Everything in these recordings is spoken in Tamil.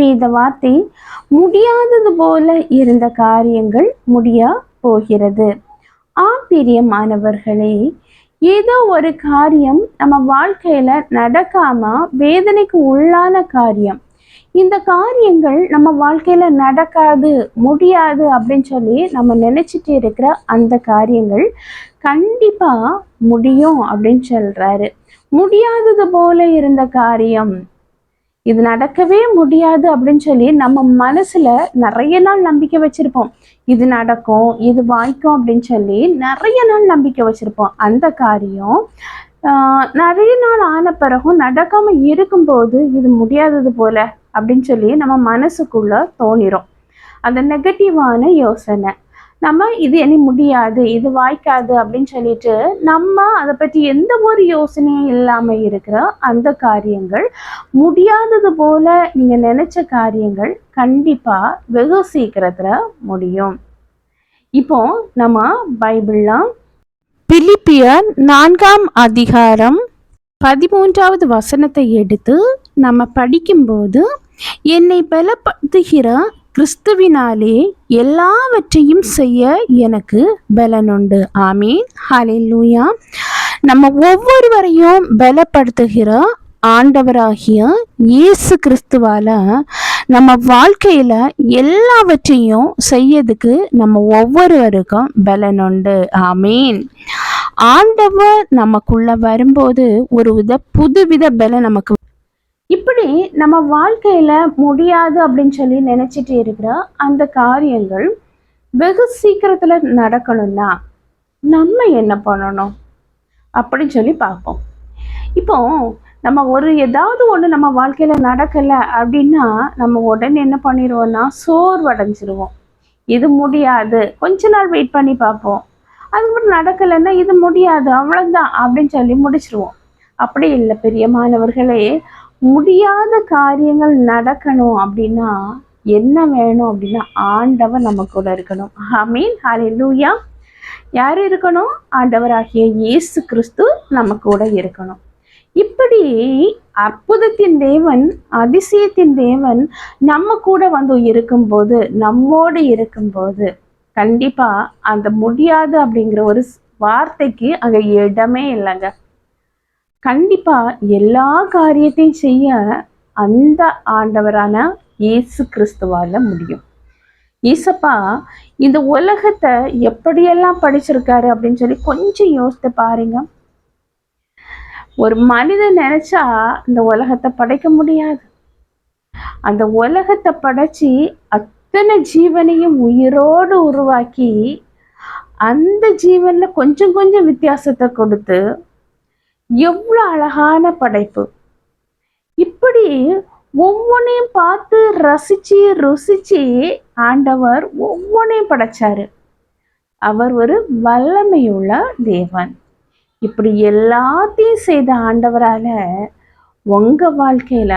வேத வார்த்தை முடியாதது போல இருந்த காரியங்கள் முடிய போகிறது. ஆப்பிரியமானவர்களே ஏதோ ஒரு காரியம் நம்ம வாழ்க்கையில நடக்காம வேதனைக்கு உள்ளான காரியம். இந்த காரியங்கள் நம்ம வாழ்க்கையில நடக்காது முடியாது அப்படின்னு சொல்லி நம்ம நினைச்சிட்டு இருக்கிற அந்த காரியங்கள் கண்டிப்பா முடியும் அப்படின்னு சொல்றாரு. முடியாதது போல இருந்த காரியம் இது நடக்கவே முடியாது அப்படின்னு சொல்லி நம்ம மனசுல நிறைய நாள் நம்பிக்கை வச்சிருப்போம். இது நடக்கும் இது வாய்க்கும் அப்படின்னு சொல்லி நிறைய நாள் நம்பிக்கை வச்சிருப்போம். அந்த காரியம் நிறைய நாள் ஆன பிறகும் நடக்காம இருக்கும்போது இது முடியாதது போல அப்படின்னு சொல்லி நம்ம மனசுக்குள்ள தோணிரும். அந்த நெகட்டிவான யோசனை. நம்ம இது இனி முடியாது இது வாய்க்காது அப்படின்னு சொல்லிட்டு நம்ம அதை பற்றி எந்த ஒரு யோசனையும் இல்லாமல் இருக்கிற அந்த காரியங்கள் முடியாதது போல நீங்கள் நினச்ச காரியங்கள் கண்டிப்பாக வெகு சீக்கிரத்தில் முடியும். இப்போ நம்ம பைபிள்லாம் பிலிப்பியர் நான்காம் அதிகாரம் பதிமூன்றாவது வசனத்தை எடுத்து நம்ம படிக்கும்போது என்னை பலப்படுத்துகிற கிறிஸ்துவினாலே எல்லாவற்றையும் செய்ய எனக்கு பலனுண்டு. ஆமீன். ஹலில்லூயா நம்ம ஒவ்வொருவரையும் பலப்படுத்துகிற ஆண்டவராகிய இயேசு கிறிஸ்துவால நம்ம வாழ்க்கையில எல்லாவற்றையும் செய்யறதுக்கு நம்ம ஒவ்வொருவருக்கும் பலனுண்டு. ஆமீன். ஆண்டவர் நமக்குள்ள வரும்போது ஒரு வித புதுவித பலன் நமக்கு இப்படி நம்ம வாழ்க்கையில முடியாது அப்படின்னு சொல்லி நினைச்சிட்டு இருக்கிற அந்த காரியங்கள் வெகு சீக்கிரத்துல நடக்கணும்னா நம்ம என்ன பண்ணணும் அப்படின்னு சொல்லி பார்ப்போம். இப்போ நம்ம ஒரு ஏதாவது ஒன்று நம்ம வாழ்க்கையில நடக்கல அப்படின்னா நம்ம உடனே என்ன பண்ணிடுவோம்னா சோர்வடைஞ்சிருவோம். இது முடியாது. கொஞ்ச நாள் வெயிட் பண்ணி பார்ப்போம். அதுக்கப்புறம் நடக்கலைன்னா இது முடியாது. அவ்வளவுதான் அப்படின்னு சொல்லி முடிச்சிருவோம். அப்படி இல்லை பெரியமானவர்களே முடியாத காரியங்கள் நடக்கணும் அப்படின்னா என்ன வேணும் அப்படின்னா ஆண்டவர் நம்ம கூட இருக்கணும். ஆமீன். லூயா யார் இருக்கணும்? ஆண்டவராகிய இயேசு கிறிஸ்து நம்ம கூட இருக்கணும். இப்படி அற்புதத்தின் தேவன் அதிசயத்தின் தேவன் நம்ம கூட வந்து இருக்கும்போது நம்மோடு இருக்கும்போது கண்டிப்பா அந்த முடியாது அப்படிங்கிற ஒரு வார்த்தைக்கு அங்க இடமே இல்லைங்க. கண்டிப்பா எல்லா காரியத்தையும் செய்ய அந்த ஆண்டவரான இயேசு கிறிஸ்துவால முடியும். ஈசப்பா இந்த உலகத்தை எப்படியெல்லாம் படிச்சிருக்காரு அப்படின்னு சொல்லி கொஞ்சம் யோசித்து பாருங்க. ஒரு மனிதன் நினைச்சா இந்த உலகத்தை படைக்க முடியாது. அந்த உலகத்தை படைச்சு அத்தனை ஜீவனையும் உயிரோடு உருவாக்கி அந்த ஜீவன்ல கொஞ்சம் கொஞ்சம் வித்தியாசத்தை கொடுத்து எவ்வளவு அழகான படைப்பு. இப்படி ஒவ்வொன்றையும் பார்த்து ரசிச்சு ருசிச்சு ஆண்டவர் ஒவ்வொன்றையும் படைச்சாரு. அவர் ஒரு வல்லமையுள்ள தேவன். இப்படி எல்லாத்தையும் செய்த ஆண்டவரால உங்க வாழ்க்கையில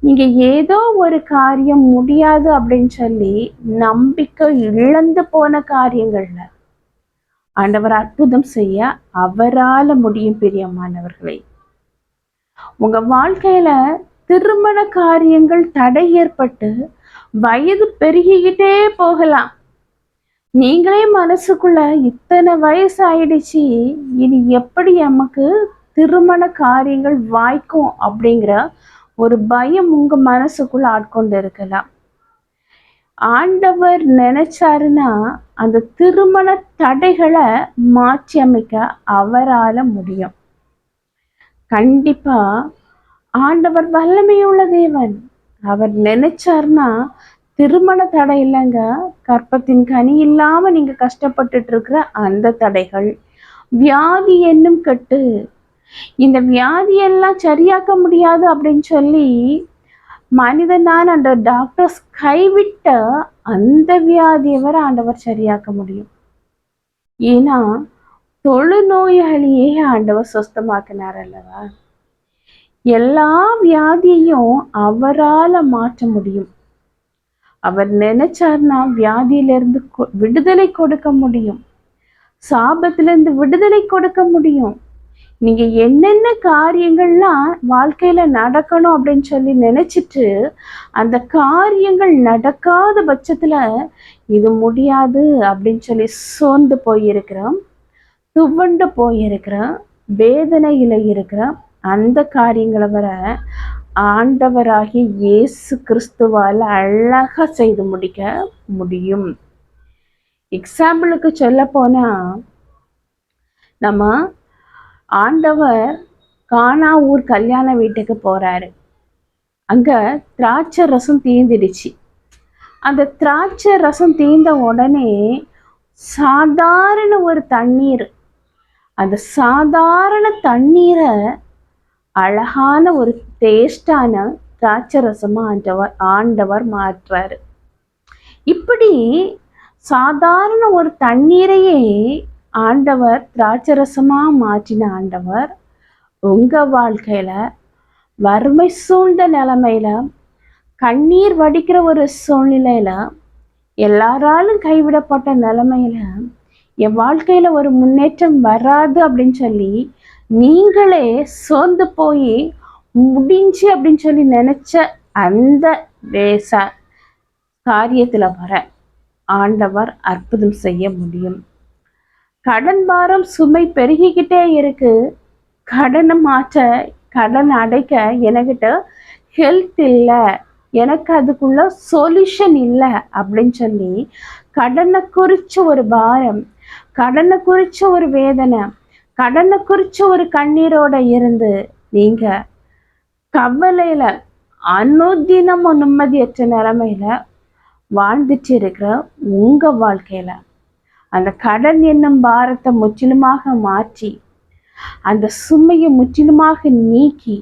நீங்க ஏதோ ஒரு காரியம் முடியாது அப்படின்னு சொல்லி நம்பிக்கை இழந்து போன காரியங்கள்ல ஆண்டவர் அற்புதம் செய்ய அவரால முடியும் பிரியமானவர்களே. உங்க வாழ்க்கையில திருமண காரியங்கள் தடை ஏற்பட்டு வயது பெருகிக்கிட்டே போகலாம். நீங்களே மனசுக்குள்ள இத்தனை வயசு ஆயிடுச்சு இனி எப்படி நமக்கு திருமண காரியங்கள் வாய்க்கும் அப்படிங்கிற ஒரு பயம் உங்க மனசுக்குள்ள ஆட்கொண்டு இருக்கலாம். ஆண்டவர் நினைச்சாருன்னா அந்த திருமண தடைகளை மாற்றி அமைக்க அவரால முடியும். கண்டிப்பா ஆண்டவர் வல்லமையுள்ள தேவன். அவர் நினைச்சார்னா திருமண தடை இல்லைங்க. கற்பத்தின் கனி இல்லாம நீங்க கஷ்டப்பட்டுட்டு இருக்கிற அந்த தடைகள். வியாதி என்னும் கட்டு. இந்த வியாதியெல்லாம் சரியாக்க முடியாது அப்படின்னு சொல்லி மனிதனான அந்த டாக்டர்ஸ் கைவிட்ட அந்த வியாதியை வர ஆண்டவர் சரியாக்க முடியும். ஏன்னா தொழுநோயாளியே ஆண்டவர் சொஸ்தமாக்கினார் அல்லவா? எல்லா வியாதியையும் அவரால மாற்ற முடியும். அவர் நினைச்சார்னா வியாதியிலிருந்து விடுதலை கொடுக்க முடியும். சாபத்திலிருந்து விடுதலை கொடுக்க முடியும். நீங்க என்னென்ன காரியங்கள்லாம் வாழ்க்கையில நடக்கணும் அப்படின்னு சொல்லி நினைச்சிட்டு அந்த காரியங்கள் நடக்காத பட்சத்துல இது முடியாது அப்படின்னு சொல்லி சோர்ந்து போயிருக்கிறோம் துவண்டு போயிருக்கிறோம் வேதனையில இருக்கிறோம். அந்த காரியங்களை வர ஆண்டவராகிய இயேசு கிறிஸ்துவால் அழகா செய்து முடிக்க முடியும். எக்ஸாம்பிளுக்கு சொல்ல போனா நம்ம ஆண்டவர் கானா ஊர் கல்யாண வீட்டுக்கு போகிறாரு அங்கே திராட்சை ரசம் தீந்துடுச்சு அந்த திராட்சை ரசம் தீர்ந்த உடனே சாதாரண ஒரு தண்ணீர் அந்த சாதாரண தண்ணீரை அழகான ஒரு டேஸ்டான திராட்சை ரசமாக ஆண்டவர் ஆண்டவர் மாற்றுறாரு. இப்படி சாதாரண ஒரு தண்ணீரையே ஆண்டவர் திராட்சரசமாக மாற்றின ஆண்டவர் உங்கள் வாழ்க்கையில் வறுமை சூழ்ந்த நிலமையில் கண்ணீர் வடிக்கிற ஒரு சூழ்நிலையில் எல்லாராலும் கைவிடப்பட்ட நிலமையில் என் வாழ்க்கையில் ஒரு முன்னேற்றம் வராது அப்படின்னு சொல்லி நீங்களே சோர்ந்து போய் முடிஞ்சு அப்படின்னு சொல்லி நினச்ச அந்த வேச காரியத்தில் வர ஆண்டவர் அற்புதம் செய்ய முடியும். கடன் பாரம் சுமை பெருகிக்கிட்டே இருக்கு. கடனை மாற்ற கடன் அடைக்க என்கிட்ட ஹெல்த் இல்லை. எனக்கு அதுக்குள்ள சொல்யூஷன் இல்லை அப்படின்னு சொல்லி கடனை குறிச்ச ஒரு பாரம் கடனை குறிச்ச ஒரு வேதனை கடனை குறிச்ச ஒரு கண்ணீரோட இருந்து நீங்க கவலையில அனுதினமும் நிம்மதியற்ற நிலைமையில வாழ்ந்துட்டு இருக்கிற உங்க வாழ்க்கையில. அந்த கடன் என்னும் பாரத்தை முற்றிலுமாக மாற்றி அந்த சுமையை முற்றிலுமாக நீக்கி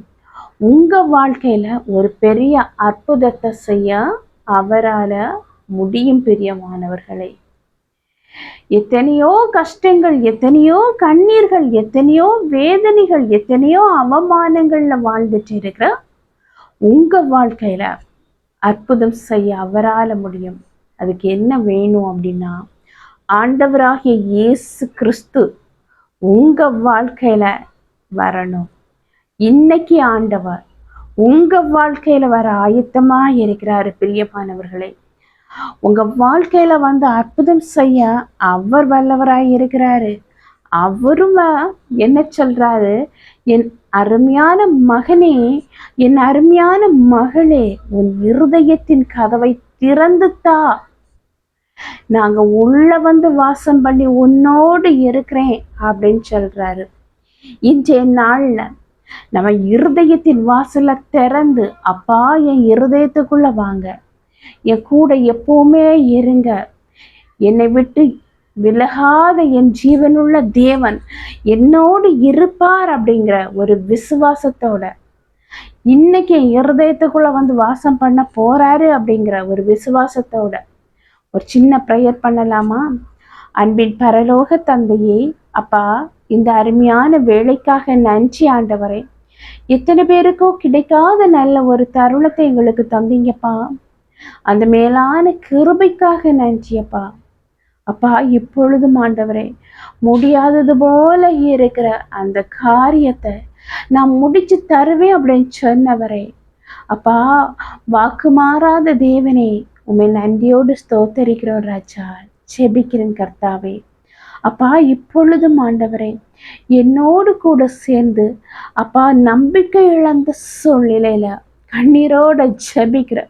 உங்க வாழ்க்கையில ஒரு பெரிய அற்புதத்தை செய்ய அவரால முடியும் பிரியமானவர்களே எத்தனையோ கஷ்டங்கள் எத்தனையோ கண்ணீர்கள் எத்தனையோ வேதனைகள் எத்தனையோ அவமானங்கள்ல வாழ்ந்துட்டு இருக்கிற உங்க வாழ்க்கையில அற்புதம் செய்ய அவரால முடியும். அதுக்கு என்ன வேணும் அப்படின்னா ஆண்டவராகிய இயேசு கிறிஸ்து உங்க வாழ்க்கையில வரணும். இன்னைக்கு ஆண்டவர் உங்க வாழ்க்கையில வர ஆயத்தமா இருக்கிறாரு பிரியமானவர்களே. உங்க வாழ்க்கையில வந்து அற்புதம் செய்ய அவர் வல்லவராக இருக்கிறாரு. அவரும் என்ன சொல்றாரு? என் அருமையான மகனே என் அருமையான மகளே உன் இருதயத்தின் கதவை திறந்து நாங்கள் நாங்க உள்ள வந்து வாசம் பண்ணி உன்னோடு இருக்கிறேன் அப்படின்னு சொல்றாரு. இன்றைய நாள்ல நம்ம இருதயத்தின் வாசலை திறந்து அப்பா என் இருதயத்துக்குள்ள வாங்க. என் கூட எப்பவுமே இருங்க. என்னை விட்டு விலகாத என் ஜீவனுள்ள தேவன் என்னோடு இருப்பார் அப்படிங்கிற ஒரு விசுவாசத்தோட இன்னைக்கு என் இருதயத்துக்குள்ளே வந்து வாசம் பண்ண போறாரு அப்படிங்கிற ஒரு விசுவாசத்தோட ஒரு சின்ன ப்ரேயர் பண்ணலாமா? அன்பின் பரலோக தந்தையே அப்பா இந்த அருமையான வேலைக்காக நன்றி ஆண்டவரே. எத்தனை பேருக்கோ கிடைக்காத நல்ல ஒரு தருணத்தை எங்களுக்கு தந்தீங்கப்பா. அந்த மேலான கிருபைக்காக நன்றியப்பா அப்பா. இப்பொழுதும் ஆண்டவரே முடியாதது போல இருக்கிற அந்த காரியத்தை நான் முடிச்சு தருவேன் அப்படின்னு சொன்னவரே. அப்பா வாக்கு மாறாத தேவனே உண்மை நன்றியோடு ஸ்தோத்தரிக்கிறோம் ராஜா. செபிக்கிறேன் கர்த்தாவே. அப்பா இப்பொழுதும் ஆண்டவரே என்னோடு கூட சேர்ந்து அப்பா நம்பிக்கை இழந்த சூழ்நிலையில கண்ணீரோட ஜெபிக்கிற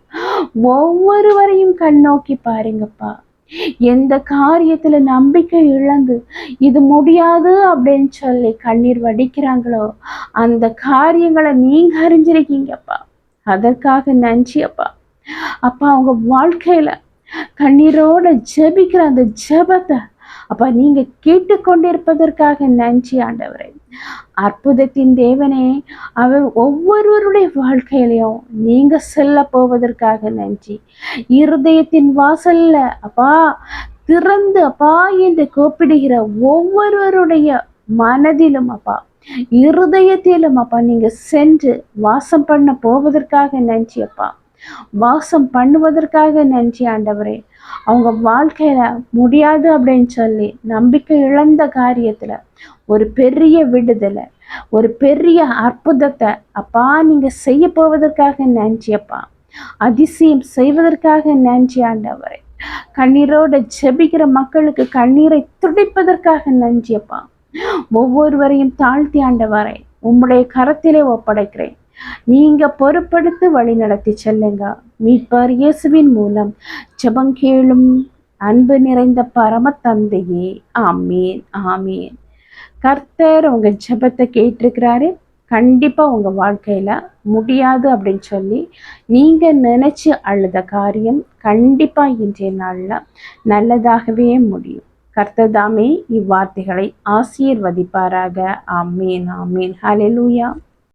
ஒவ்வொருவரையும் கண்ணோக்கி பாருங்கப்பா. எந்த காரியத்துல நம்பிக்கை இழந்து இது முடியாது அப்படின்னு சொல்லி கண்ணீர் வடிக்கிறாங்களோ அந்த காரியங்களை நீங்க அறிஞ்சிருக்கீங்கப்பா. அதற்காக நன்றி அப்பா அவங்க வாழ்க்கையில கண்ணீரோட ஜெபிக்கிற அந்த ஜெபத்தை அப்பா நீங்க கேட்டுக்கொண்டிருப்பதற்காக நன்றி ஆண்டவரே. அற்புதத்தின் தேவனே அவர் ஒவ்வொருவருடைய வாழ்க்கையிலையும் நீங்க செல்ல போவதற்காக நன்றி. இருதயத்தின் வாசல்ல அப்பா திறந்து அப்பா என்று கூப்பிடுகிற ஒவ்வொருவருடைய மனதிலும் அப்பா இருதயத்திலும் அப்பா நீங்க சென்று வாசம் பண்ண போவதற்காக நன்றி அப்பா. வாசம் பண்ணுவதற்காக நன்றி ஆண்டவரே. அவங்க வாழ்க்கையில முடியாது அப்படின்னு சொல்லி நம்பிக்கை இழந்த காரியத்துல ஒரு பெரிய விடுதலை ஒரு பெரிய அற்புதத்தை அப்பா நீங்க செய்ய போவதற்காக நன்றி அப்பா. அதிசயம் செய்வதற்காக நன்றி ஆண்டவரே. கண்ணீரோட ஜெபிக்கிற மக்களுக்கு கண்ணீரை துடிப்பதற்காக நன்றி அப்பா. ஒவ்வொருவரையும் தாழ்த்தி ஆண்டவரை உம்முடைய கரத்திலே ஒப்படைக்கிறேன். நீங்க பொறுப்படுத்து வழி நடத்தி செல்லுங்க. மீட்பார் இயேசுவின் மூலம். ஜெபங்கேளும் அன்பு நிறைந்த பரம தந்தையே ஆமீன் ஆமீன். கர்த்தர் உங்க ஜெபத்தை கேட்டிருக்கிறாரு. கண்டிப்பா உங்க வாழ்க்கையில முடியாது அப்படின்னு சொல்லி நீங்க நினைச்சு அழுத காரியம் கண்டிப்பா இன்றைய நாள்ல நல்லதாகவே முடியும். கர்த்ததாமே இவ்வார்த்தைகளை ஆசீர்வதிப்பாராக. ஆமீன் ஆமீன். ஹலெலூயா